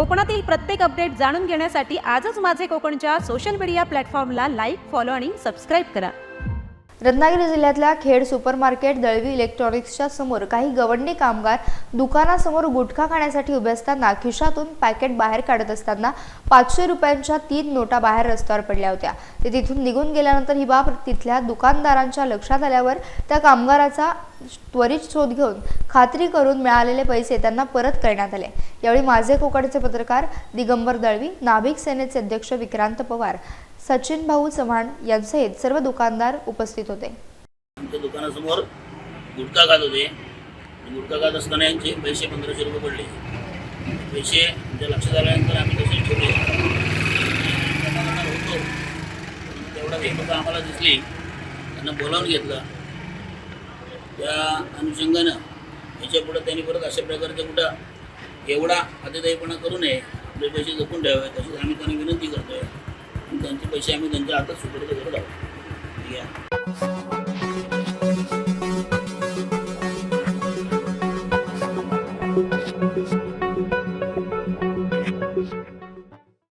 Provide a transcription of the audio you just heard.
कोकणातील प्रत्येक अपडेट जाणून घेण्यासाठी आजच माझे कोकणच्या सोशल मीडिया प्लॅटफॉर्मला लाईक फॉलो आणि सबस्क्राईब करा. रत्नागिरी जिल्ह्यातल्या खेड सुपर मार्केट दळवी इलेक्ट्रॉनिक्सच्या समोर काही गवंडी कामगार दुकानासमोर गुटखा खाण्यासाठी उभे असताना खिशातून पॅकेट बाहेर काढत असताना पाचशे रुपयांच्या तीन नोटा बाहेर रस्त्यावर पडल्या होत्या. ते तिथून निघून गेल्यानंतर ही बाब तिथल्या दुकानदारांच्या लक्षात आल्यावर त्या कामगाराचा त्वरित शोध घेऊन खात्री करून मिळालेले पैसे त्यांना परत करण्यात आले. यावेळी माझे कोकणचे पत्रकार दिगंबर दळवी नाभिक सेनेचे अध्यक्ष विक्रांत पवार सचिन भाऊ चव्हाण यांसहित सर्व दुकानदार उपस्थित होते. आमच्या दुकानासमोर गुटखा खात होते. गुटखा खात असताना यांचे पैसे पंधराशे रुपये पडले. पैसे आमच्या लक्षात आल्यानंतर आम्ही तसे ठेवले. होतो तेवढा एक लोक आम्हाला दिसली. त्यांना बोलावून घेतलं. त्या अनुषंगानं याच्या पुढं त्यांनी परत अशा प्रकारचं कुठं एवढा अतिदायीपणा करू नये. आपले पैसे जपून ठेवावे. तशीच आम्ही त्यांना विनंती करतोय. आणि त्यांचे पैसे आम्ही त्यांच्या हातात सुपूर्द करत आहोत